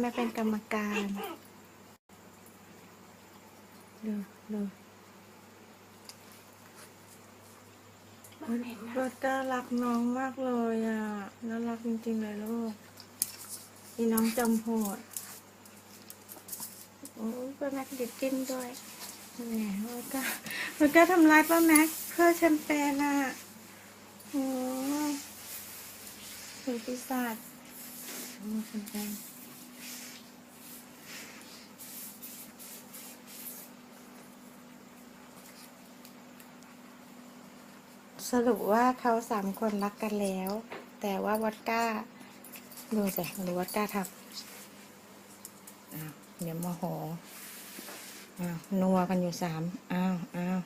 แม่เป็นกรรมการดูดูวอดก้ารักน้องมากเลยอะน่ารักจริงๆเลยลูกนี่น้องจำโหดโอ้ยป้าแม็กดิดจิ้นด้วยแหมวอดก้าวอดก้าทำร้ายป้าแม็กเพื่อแชมเปญอะโอ้ยถึงปีศาจโอ้ยแชมเปญ สรุปว่าเขาสามคนรักกันแล้ว แต่ว่าวอดก้า ดูสิหรือวอดก้าทำเดี๋ยวโมโหอ้าวนัวกันอยู่สามอ้าวอ้าว